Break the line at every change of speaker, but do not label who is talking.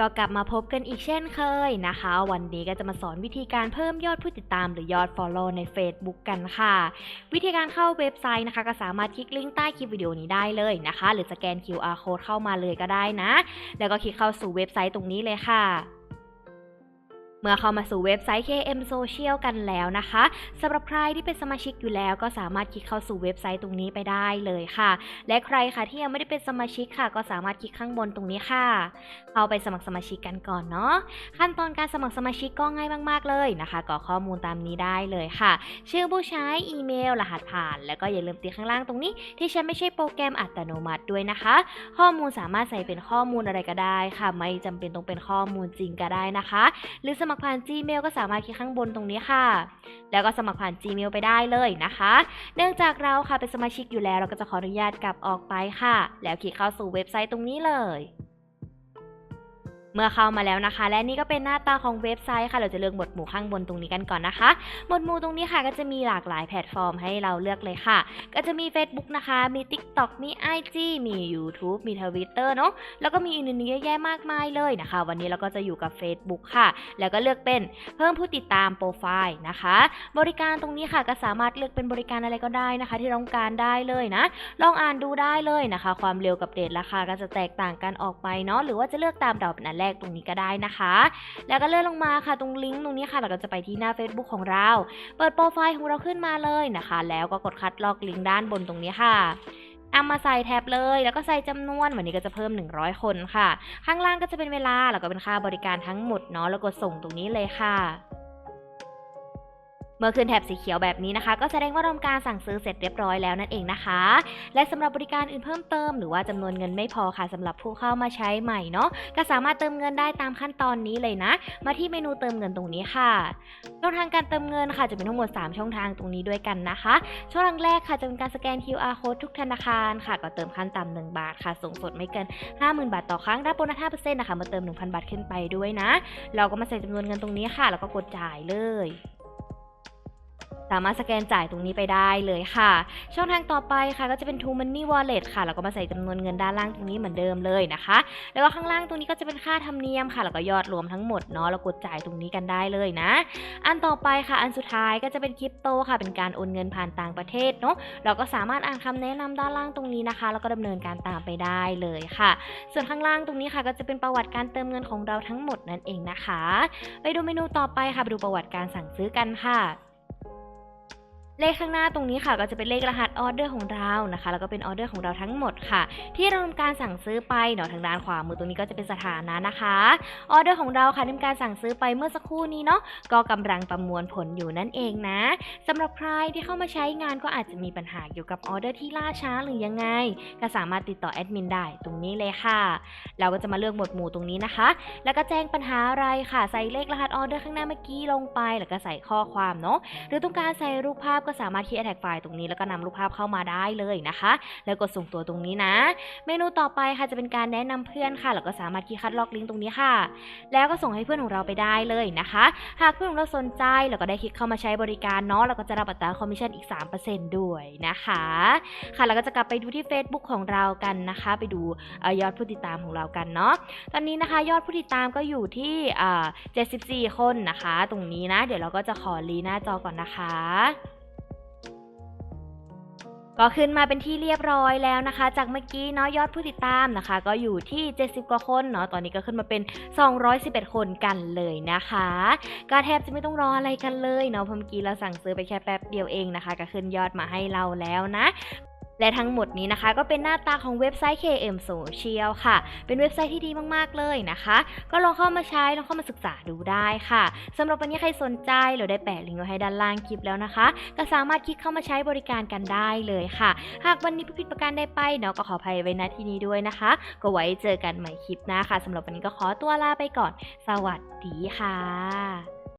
ก็กลับมาพบกันอีกเช่นเคยนะคะ วันนี้ก็จะมาสอนวิธีการเพิ่มยอดผู้ติดตามหรือยอด Follow ใน Facebook กันค่ะ วิธีการเข้าเว็บไซต์นะคะ ก็สามารถคลิกลิงก์ใต้คลิปวิดีโอนี้ได้เลยนะคะ หรือสแกน QR code เข้ามาเลยก็ได้นะ แล้วก็คลิกเข้าสู่เว็บไซต์ตรงนี้เลยค่ะ เมื่อเข้ามาสู่เว็บไซต์ KM Social กันแล้วนะคะสำหรับใครที่เป็นสมาชิกอยู่แล้ว ก็สามารถคลิกเข้าสู่เว็บไซต์ตรงนี้ไปได้เลยค่ะ และใครค่ะที่ยังไม่ได้เป็นสมาชิกค่ะ ก็สามารถคลิกข้างบนตรงนี้ค่ะ เข้าไปสมัครสมาชิกกันก่อนเนาะขั้นตอนการสมัครสมาชิกก็ง่ายมาก ๆ เลยนะคะกรอกข้อมูลตามนี้ได้เลยค่ะ ชื่อผู้ใช้อีเมล รหัสผ่าน แล้วก็อย่าลืมติดข้างล่างตรงนี้ ที่ฉันไม่ใช่โปรแกรมอัตโนมัติด้วยนะคะ ข้อมูลสามารถใส่เป็นข้อมูลอะไรก็ได้ค่ะ ไม่จำเป็นต้องเป็นข้อมูลจริงก็ได้นะคะ หรือสมัครผ่าน Gmail ก็สามารถคลิกข้างบนตรงนี้ค่ะ แล้วก็สมัครผ่าน Gmail ไปได้เลยนะคะ เนื่องจากเราค่ะเป็นสมาชิกอยู่แล้ว เราก็จะขออนุญาตกลับออกไปค่ะ แล้วคลิกเข้าสู่เว็บไซต์ตรงนี้เลย เมื่อเข้ามาแล้วนะคะ และนี่ก็เป็นหน้าตาของเว็บไซต์ค่ะ เราจะเลือกหมวดหมู่ข้างบนตรงนี้กันก่อนนะคะ หมวดหมู่ตรงนี้ค่ะก็จะมีหลากหลายแพลตฟอร์มให้เราเลือกเลยค่ะ ก็จะมี Facebook นะคะ มี TikTok มี IG มี YouTube มี Twitter เนาะแล้วก็มีอื่นๆเยอะแยะมากมายเลยนะคะ วันนี้เราก็จะอยู่กับ Facebook ค่ะ แล้วก็เลือกเป็นเพิ่มผู้ติดตามโปรไฟล์นะคะ บริการตรงนี้ค่ะก็สามารถเลือกเป็นบริการอะไรก็ได้นะคะ ที่เราต้องการได้เลยนะ ลองอ่านดูได้เลยนะคะ ความเร็วกับเดทราคาก็จะแตกต่างกันออกไปเนาะหรือว่าจะเลือกตามดาวเป็นอันแรกตรงนี้ก็ได้นะคะ แล้วก็เลื่อนลงมาค่ะตรงลิงก์ตรงนี้ค่ะเราก็จะไปที่หน้า Facebook ของเรา เปิดโปรไฟล์ของเราขึ้นมาเลยนะคะ แล้วก็กดคัดลอกลิงก์ด้านบนตรงนี้ค่ะเอามาใส่แท็บเลย แล้วก็ใส่จำนวนวันนี้ก็จะเพิ่ม 100 คนค่ะ ข้างล่างก็จะเป็นเวลาแล้วก็เป็นค่าบริการทั้งหมดเนาะแล้วกดส่งตรงนี้เลยค่ะ เมื่อขึ้นแถบสีเขียวแบบนี้นะคะ ก็แสดงว่าทำการสั่งซื้อเสร็จเรียบร้อยแล้วนั่นเองนะคะ และสำหรับบริการอื่นเพิ่มเติมหรือว่าจำนวนเงินไม่พอค่ะสำหรับผู้เข้ามาใช้ใหม่เนาะก็สามารถเติมเงินได้ตามขั้นตอนนี้เลยนะ มาที่เมนูเติมเงินตรงนี้ค่ะช่องทางการเติมเงินค่ะจะเป็นทั้งหมด 3 ช่องทางตรงนี้ด้วยกันนะคะ ช่องทางแรกค่ะจะเป็นการสแกน QR code ทุกธนาคารค่ะ ก็เติมขั้นต่ำ1บาทค่ะส่งสุดไม่เกิน 50,000 บาทต่อครั้งรับโบนัส5%นะคะมาเติม 1,000 บาทขึ้นไปด้วยนะ เราก็มาใส่จำนวนเงินตรงนี้ค่ะ แล้วก็กดจ่ายเลย สามารถสแกนจ่ายตรงนี้ไปได้เลยค่ะ ช่องทางต่อไปค่ะก็จะเป็น True Money Wallet ค่ะแล้วก็มาใส่จำนวนเงินด้านล่างตรงนี้เหมือนเดิมเลยนะคะ แล้วก็ข้างล่างตรงนี้ก็จะเป็นค่าธรรมเนียมค่ะ แล้วก็ยอดรวมทั้งหมดเนาะแล้วกดจ่ายตรงนี้กันได้เลยนะ อันต่อไปค่ะอันสุดท้ายก็จะเป็นคริปโตค่ะ เป็นการโอนเงินผ่านต่างประเทศเนาะเราก็สามารถอ่านคำแนะนำด้านล่างตรงนี้นะคะ แล้วก็ดำเนินการตามไปได้เลยค่ะ ส่วนข้างล่างตรงนี้ค่ะ ก็จะเป็นประวัติการเติมเงินของเราทั้งหมดนั่นเองนะคะ ไปดูเมนูต่อไปค่ะไปดูประวัติการสั่งซื้อกันค่ะ เลขข้างหน้าตรงนี้ค่ะก็จะเป็นเลขรหัสออเดอร์ของเรานะคะแล้วก็เป็นออเดอร์ของเราทั้งหมดค่ะ ที่เราทำการสั่งซื้อไปเนาะทางด้านขวามือตรงนี้ก็จะเป็นสถานะนะคะออเดอร์ของเราค่ะทำการสั่งซื้อไปเมื่อสักครู่นี้เนาะก็กำลังประมวลผลอยู่นั่นเองนะสำหรับใครที่เข้ามาใช้งานก็อาจจะมีปัญหาเกี่ยวกับออเดอร์ที่ล่าช้าหรือยังไง ก็สามารถติดต่อแอดมินได้ตรงนี้เลยค่ะ เราก็จะมาเลือกหมวดหมู่ตรงนี้นะคะ แล้วก็แจ้งปัญหาอะไรค่ะ ใส่เลขรหัสออเดอร์ข้างหน้าเมื่อกี้ลงไป แล้วก็ใส่ข้อความเนาะหรือต้องการใส่รูปภาพก็สามารถคลิกแท็กไฟล์ตรงนี้แล้วก็นำรูปภาพเข้ามาได้เลยนะคะ แล้วกดส่งตัวตรงนี้นะ เมนูต่อไปค่ะจะเป็นการแนะนำเพื่อนค่ะแล้วก็สามารถคลิกคัดลอกลิงก์ตรงนี้ค่ะ แล้วก็ส่งให้เพื่อนของเราไปได้เลยนะคะ หากเพื่อนของเราสนใจแล้วก็ได้คลิกเข้ามาใช้บริการเนาะเราก็จะรับอัตราคอมมิชชั่นอีก 3%ด้วยนะคะค่ะแล้วก็จะกลับไปดูที่ Facebook ของเรากันนะคะ ไปดูอยอดผู้ติดตามของเรากันเนาะตอนนี้นะคะยอดผู้ติดตามก็อยู่ที่ 74 คนนะคะ ตรงนี้นะ เดี๋ยวเราก็จะขอรีหน้าจอก่อนนะคะ ก็ขึ้นมาเป็นที่เรียบร้อยแล้วนะคะ จากเมื่อกี้เนาะยอดผู้ติดตามนะคะ ก็อยู่ที่ 70 กว่าคนเนาะตอนนี้ก็ขึ้นมาเป็น 211 คนกันเลยนะคะ ก็แทบจะไม่ต้องรออะไรกันเลยเนาะเพราะเมื่อกี้เราสั่งซื้อไปแค่แป๊บเดียวเองนะคะ ก็ขึ้นยอดมาให้เราแล้วนะ และทั้งหมดนี้นะคะ ก็เป็นหน้าตาของเว็บไซต์ KM Social ค่ะ เป็นเว็บไซต์ที่ดีมากๆเลยนะคะ ก็ลองเข้ามาใช้ลองเข้ามาศึกษาดูได้ค่ะสำหรับวันนี้ใครสนใจเราได้แปะลิงก์ไว้ให้ด้านล่างคลิปแล้วนะคะ ก็สามารถคลิกเข้ามาใช้บริการกันได้เลยค่ะ หากวันนี้ผู้ผิดประการใดไปเนาะก็ขออภัยไว้ณที่นี้ด้วยนะคะ ก็ไว้เจอกันใหม่คลิปหน้าค่ะสำหรับวันนี้ก็ขอตัวลาไปก่อน สวัสดีค่ะ